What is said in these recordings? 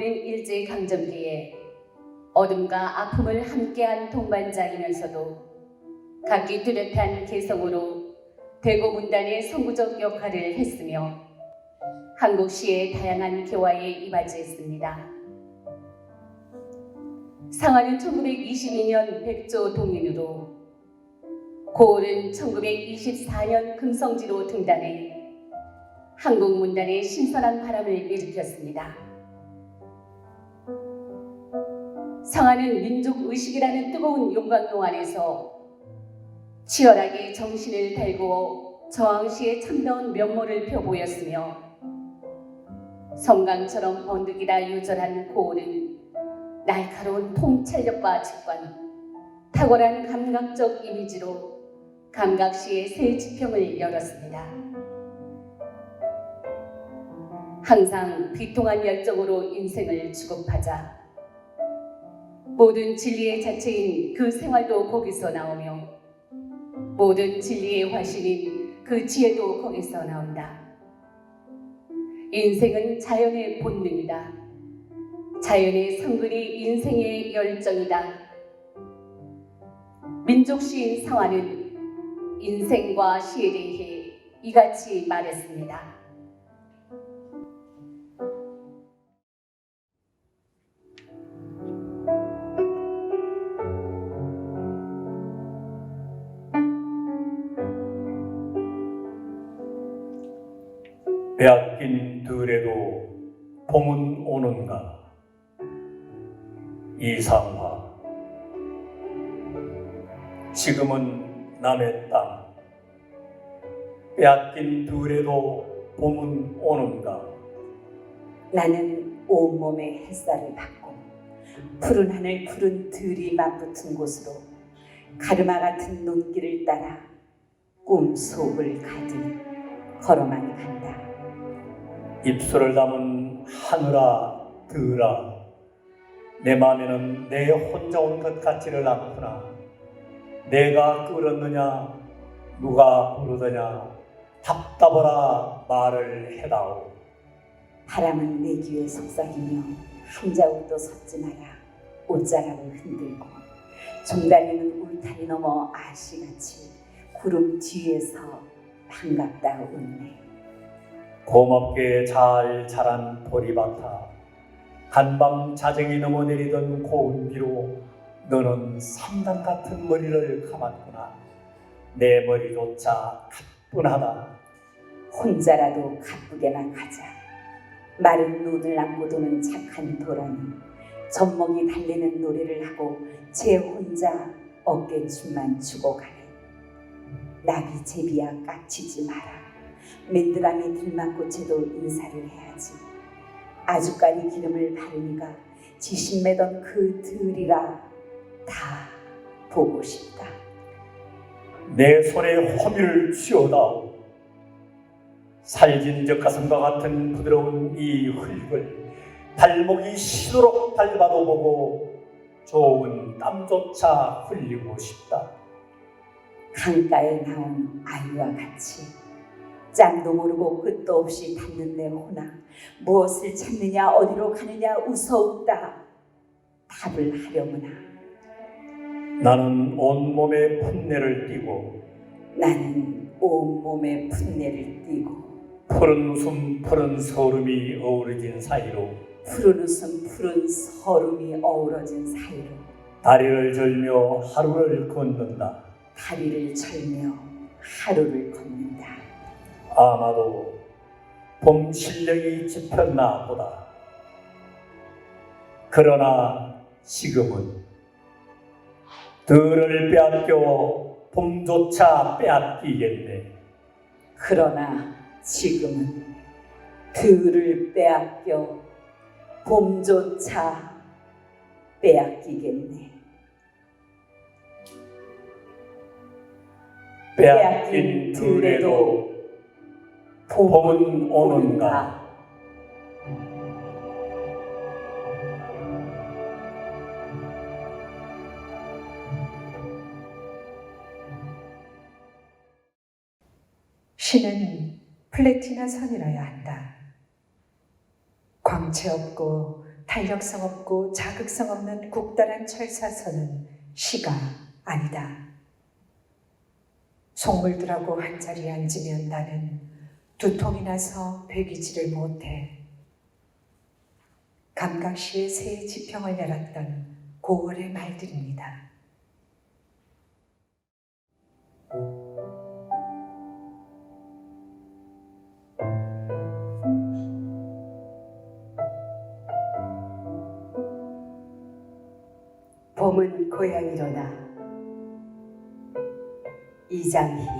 상하와 고른 일제 강점기에 어둠과 아픔을 함께한 동반자이면서도 각기 뚜렷한 개성으로 대고 문단의 선구적 역할을 했으며 한국 시의 다양한 개화에 이바지했습니다. 상하는 1922년 백조 동인으로 고을은 1924년 금성지로 등단해 한국 문단에 신선한 바람을 일으켰습니다. 상하는 민족 의식이라는 뜨거운 용광로 안에서 치열하게 정신을 달구어 저항시의 참다운 면모를 펴보였으며 성강처럼 번득이다 유절한 고을은 날카로운 통찰력과 직관, 탁월한 감각적 이미지로 감각시의 새 지평을 열었습니다. 항상 비통한 열정으로 인생을 추구하자 모든 진리의 자체인 그 생활도 거기서 나오며 모든 진리의 화신인 그 지혜도 거기서 나온다. 인생은 자연의 본능이다. 자연의 성분이 인생의 열정이다. 민족 시인 상화는 인생과 시에 대해 이같이 말했습니다. 빼앗긴 들에도 봄은 오는가? 이상화. 지금은 남의 땅. 빼앗긴 들에도 봄은 오는가? 나는 온몸에 햇살을 받고 푸른 하늘 푸른 들이 맞붙은 곳으로 가르마 같은 눈길을 따라 꿈 속을 가득 걸어만 간다. 입술을 담은 하늘아 들아 내 마음에는 내 혼자 온 것 같지를 않구나. 내가 끌었느냐 누가 부르더냐 답답하라 말을 해다오. 바람은 내 귀에 속삭이며 한 자욱도 섰지 마라. 옷자락을 흔들고 종다리는 울타리 넘어 아시같이 구름 뒤에서 반갑다 웃네. 고맙게 잘 자란 보리밭아 한밤 자정이 넘어 내리던 고운 비로 너는 삼단 같은 머리를 감았구나 내 머리조차 가뿐하다 혼자라도 가쁘게나 가자. 마른 눈을 안고 도는 착한 도라니 젖먹이 달래는 노래를 하고 제 혼자 어깨춤만 추고 가네. 나비 제비야 깍치지 마라. 맨드라미 들막꽃에도 인사를 해야지. 아주까리 기름을 바르니가 지신 매던 그 들이라 다 보고 싶다. 내 손에 호미를 쥐어다오 살진 젖가슴과 같은 부드러운 이 흙을 발목이 시도록 밟아도 보고 좋은 땀조차 흘리고 싶다 강가에 나온 아이와 같이 짬도 모르고 끝도 없이 닿는 내 호나 무엇을 찾느냐 어디로 가느냐 웃어웃다. 답을 하려무나. 나는 온몸에 풋내를 띠고 나는 온몸에 풋내를 띠고 푸른 웃음 푸른 서름이 어우러진 사이로 푸른 웃음 푸른 서름이 어우러진 사이로 다리를 절며 하루를 걷는다. 다리를 절며 하루를 걷는다 아마도 봄 실력이 짚혔나 보다. 그러나 지금은 들을 빼앗겨 봄조차 빼앗기겠네. 그러나 지금은 들을 빼앗겨 봄조차 빼앗기겠네. 빼앗긴 들에도 봄은 오는가. 신은 플래티나 선이라야 한다. 광 광채 없고 탄력성 없고 자극성 없는 국달한 철사선은 시가 아니다. 속물들하고 한 자리에 앉으면 나는 두통이 나서 배기지를 못해. 감각시의 새 지평을 열었던 고월의 말들입니다. 봄은 고향이로다. 이장희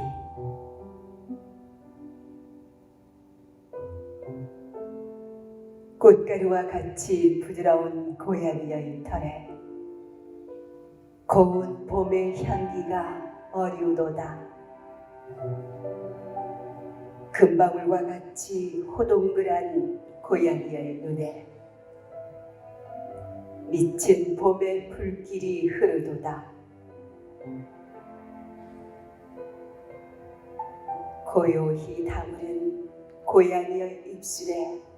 꽃가루와 같이 부드러운 고양이의 털에 고운 봄의 향기가 어리우도다. 금방울과 같이 호동글한 고양이의 눈에 미친 봄의 불길이 흐르도다. 고요히 다무는 고양이의 입술에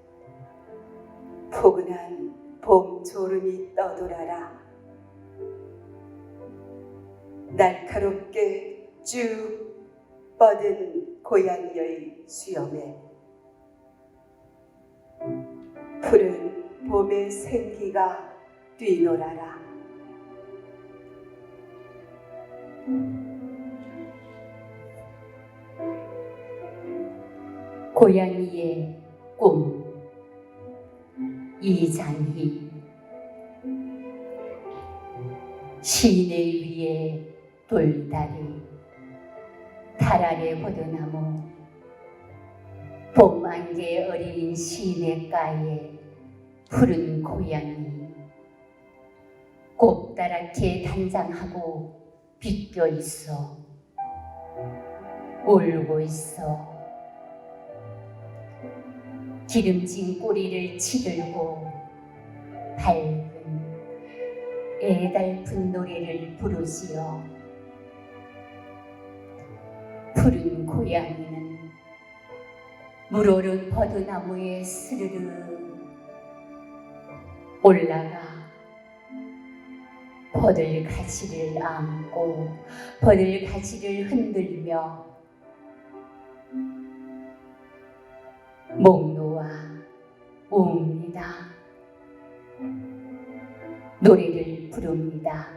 포근한 봄 졸음이 떠돌아라. 날카롭게 쭉 뻗은 고양이의 수염에 푸른 봄의 생기가 뛰놀아라. 고양이의 꿈 이장희 시내 위에 돌다리 달 아래 호두나무 봄 안개 어린 시내가에 푸른 고양이 곱다랗게 단장하고 비껴 있어 울고 있어 기름진 꼬리를 치들고 밝은 애달픈 노래를 부르지요. 푸른 고양이는 물오른 버드나무에 스르르 올라가 버들 가지를 안고 버들 가지를 흔들며 목 놓아 웁니다. 노래를 부릅니다.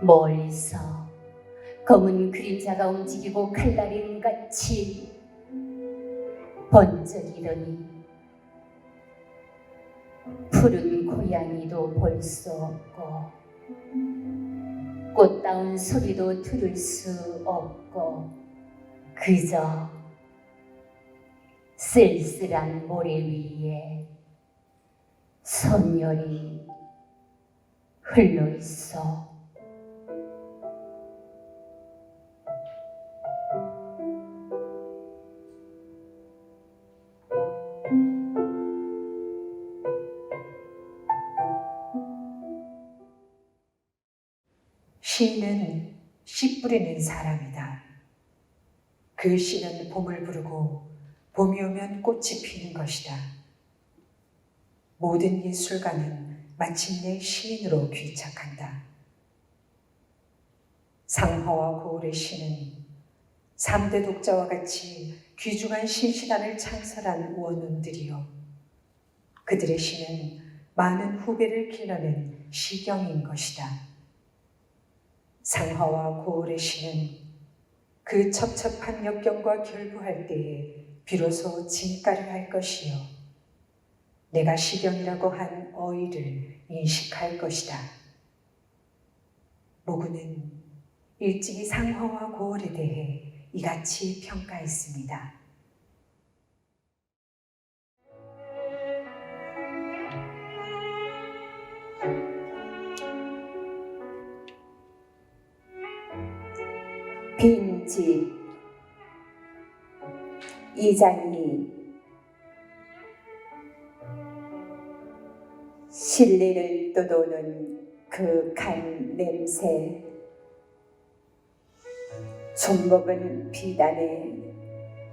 멀리서 검은 그림자가 움직이고 칼날인 같이 번쩍이더니 푸른 고양이도 볼 수 없고 꽃다운 소리도 들을 수 없고 그저 쓸쓸한 모래 위에 선열이 흘러 있어. 시는 씨 뿌리는 사람이다. 그 시는 봄을 부르고 봄이 오면 꽃이 피는 것이다. 모든 예술가는 마침내 시인으로 귀착한다. 상화와 고을의 시는 3대 독자와 같이 귀중한 신시단을 창설한 원운들이요. 그들의 시는 많은 후배를 길러낸 시경인 것이다. 상하와 고을의 시는 그 첩첩한 역경과 결부할 때에 비로소 진가를 할 것이요. 내가 시경이라고 한 어휘를 인식할 것이다. 모구는 일찍이 상하와 고을에 대해 이같이 평가했습니다. 빈집 이장이 실내를 떠도는 그 간 냄새. 존먹은 비단의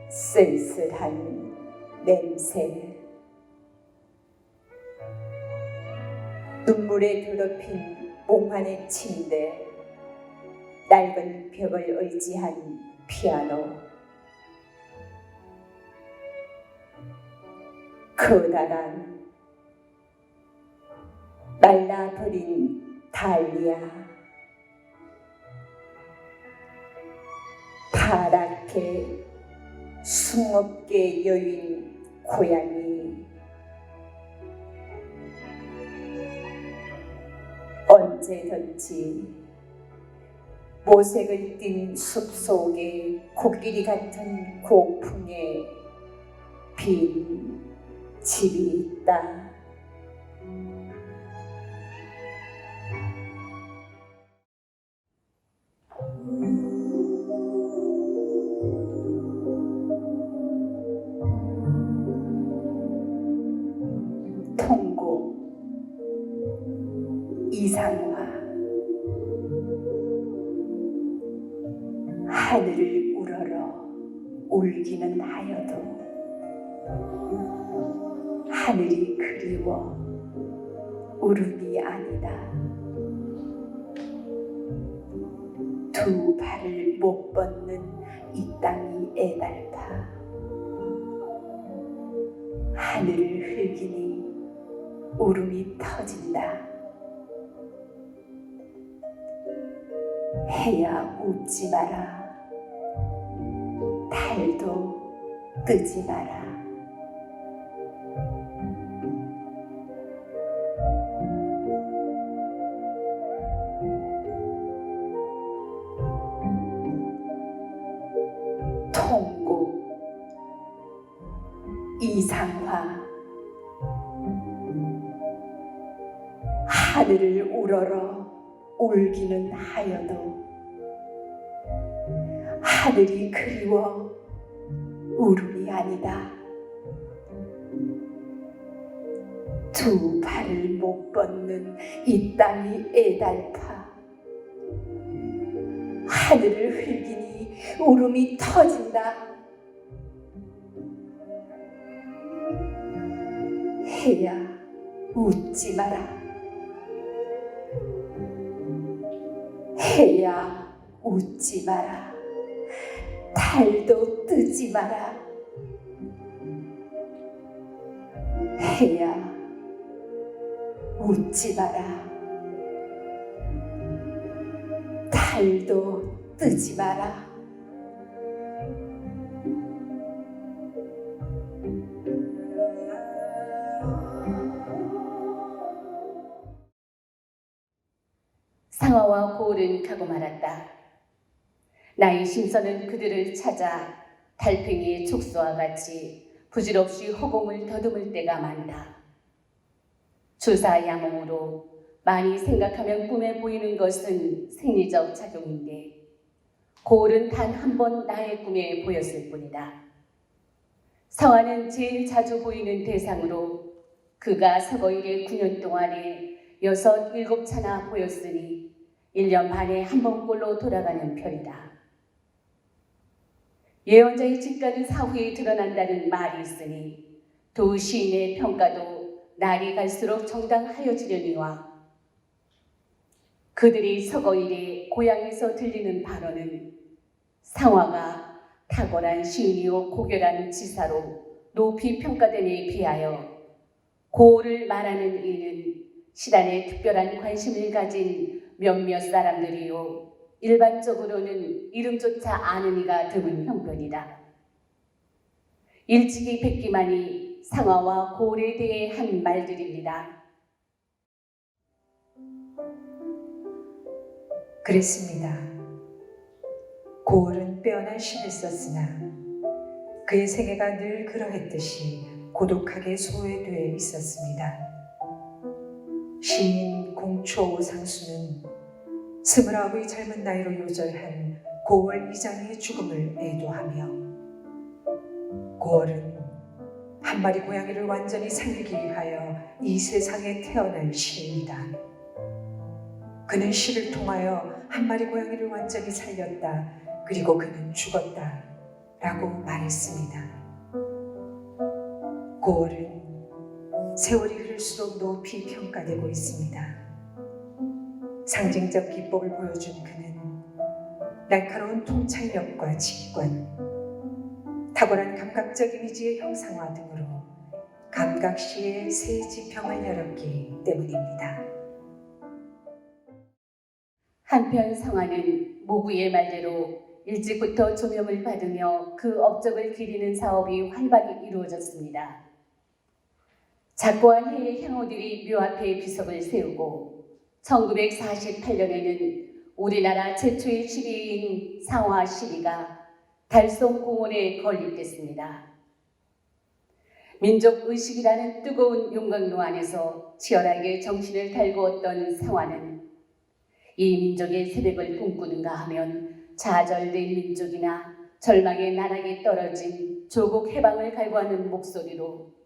쓸쓸한 냄새. 눈물에 더럽힌 몽환의 침대. 낡은 벽을 의지한 피아노. 커다란 말라버린 달리아. 파랗게 숭업게 여윈 고양이 언제든지 모색을 띤 숲속에 코끼리 같은 고풍에 빈 집이 아니다 두 발을 못 뻗는 이 땅이 애달파 하늘을 흘기니 울음이 터진다. 해야 웃지 마라. 달도 뜨지 마라. 이상화 하늘을 우러러 울기는 하여도 하늘이 그리워 울음이 아니다. 두 발을 못 뻗는 이 땅이 애달파 하늘을 흘기니 울음이 터진다. 해야 웃지 마라. 해야 웃지 마라. 달도 뜨지 마라. 해야 웃지 마라. 달도 뜨지 마라. 고을은 가고 말았다. 나의 심선은 그들을 찾아 달팽이의 촉수와 같이 부질없이 허공을 더듬을 때가 많다. 주사 야몽으로 많이 생각하면 꿈에 보이는 것은 생리적 작용인데 고을은 단 한 번 나의 꿈에 보였을 뿐이다. 성화는 제일 자주 보이는 대상으로 그가 서거일의 9년 동안에 여섯 일곱 차나 보였으니 1년 반에 한 번꼴로 돌아가는 편이다. 예언자의 직가는 사후에 드러난다는 말이 있으니 두 시인의 평가도 날이 갈수록 정당하여지려니와 그들이 서거일에 고향에서 들리는 발언은 상화가 탁월한 시인이요 고결한 지사로 높이 평가됨에 비하여 고를 말하는 이는 시단에 특별한 관심을 가진 몇몇 사람들이요 일반적으로는 이름조차 아는 이가 드문 형편이다. 일찍이 뵙기만이 상하와 고을에 대해 한 말들입니다. 그랬습니다. 고을은 빼어난 신을 썼으나 그의 생애가 늘 그러했듯이 고독하게 소외되어 있었습니다. 시인 공초 상수는 스물아홉의 젊은 나이로 요절한 고월 이장의 죽음을 애도하며 고월은 한 마리 고양이를 완전히 살리기 위하여 이 세상에 태어난 시인이다. 그는 시를 통하여 한 마리 고양이를 완전히 살렸다. 그리고 그는 죽었다. 라고 말했습니다. 고월은 세월이 흐를수록 높이 평가되고 있습니다. 상징적 기법을 보여준 그는 날카로운 통찰력과 직관, 탁월한 감각적 이미지의 형상화 등으로 감각시의 새 지평을 열었기 때문입니다. 한편 성화는 모구의 말대로 일찍부터 조명을 받으며 그 업적을 기리는 사업이 활발히 이루어졌습니다. 작고한 해의 향호들이 묘 앞에 비석을 세우고 1948년에는 우리나라 최초의 시리인 상화 시리가 달성 공원에 건립됐습니다. 민족 의식이라는 뜨거운 용광로 안에서 치열하게 정신을 달구었던 상화는 이 민족의 새벽을 꿈꾸는가 하면 좌절된 민족이나 절망의 나락에 떨어진 조국 해방을 갈구하는 목소리로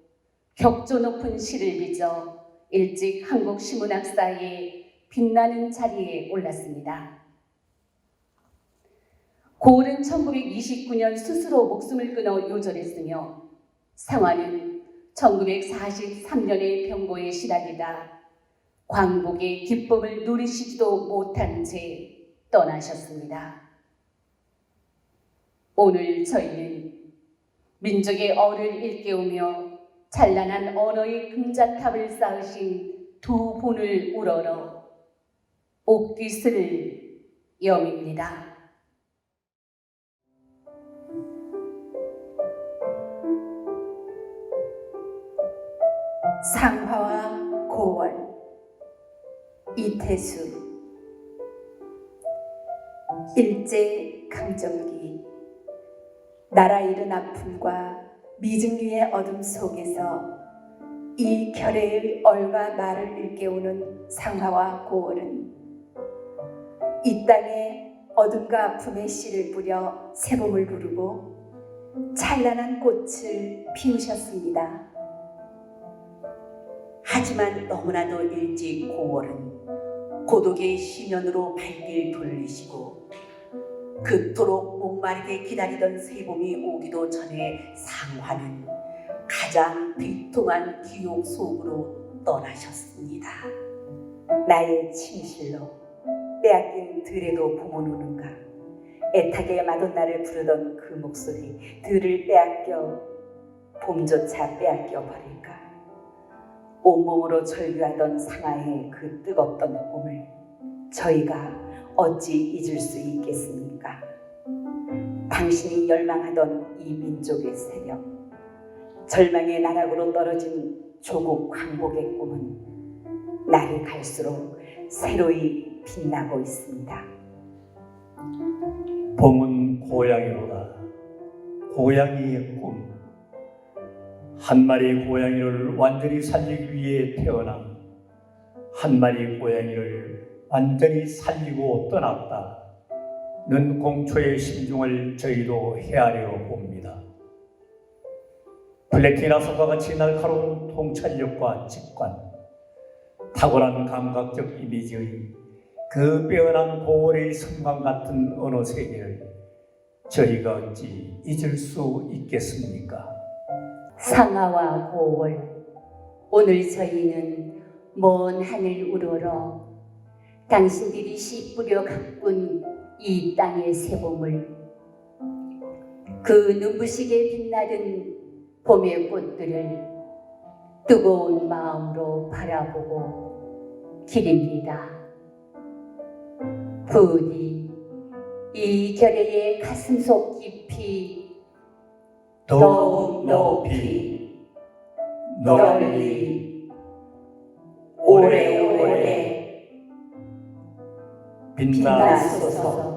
격조 높은 시를 빚어 일찍 한국 시문학사의 빛나는 자리에 올랐습니다. 고을은 1929년 스스로 목숨을 끊어 요절했으며 상화는 1943년의 병고에 시달리다 광복의 기쁨을 누리시지도 못한 채 떠나셨습니다. 오늘 저희는 민족의 어를 일깨우며 찬란한 언어의 금자탑을 쌓으신 두 분을 우러러 옥기스를 염입니다. 상화와 고월 이태수 일제 강점기 나라 잃은 아픔과 미증류의 어둠 속에서 이 결의의 얼과 말을 일깨우는 상하와 고월은 이 땅에 어둠과 아픔의 씨를 뿌려 새봄을 부르고 찬란한 꽃을 피우셨습니다. 하지만 너무나도 일찍 고월은 고독의 심연으로 발길 돌리시고 그토록 목마르게 기다리던 새봄이 오기도 전에 상화는 가장 비통한 기옥 속으로 떠나셨습니다. 나의 침실로 빼앗긴 들에도 부모노는가 애타게 마돈나를 부르던 그 목소리 들을 빼앗겨 봄조차 빼앗겨 버릴까 온몸으로 절규하던 상하의 그 뜨겁던 꿈을 저희가 어찌 잊을 수 있겠습니까? 당신이 열망하던 이 민족의 세력, 절망의 나락으로 떨어진 조국 광복의 꿈은 날이 갈수록 새로이 빛나고 있습니다. 봄은 고양이로다. 고양이의 꿈. 한 마리 고양이를 완전히 살리기 위해 태어난 한 마리 고양이를 완전히 살리고 떠났다. 는 공초의 심중을 저희도 헤아려 봅니다. 블랙티나 선과 같이 날카로운 통찰력과 직관, 탁월한 감각적 이미지의 그 빼어난 고월의 성광 같은 언어 세계를 저희가 어찌 잊을 수 있겠습니까? 상하와 고월 오늘 저희는 먼 하늘 우러러 당신들이 씨 뿌려 가꾼 이 땅의 새봄을 그 눈부시게 빛나는 봄의 꽃들을 뜨거운 마음으로 바라보고 기립니다. 부디 이 결의의 가슴 속 깊이 더욱 높이, 널리, 오래오래 빛나소서. 빛나소서.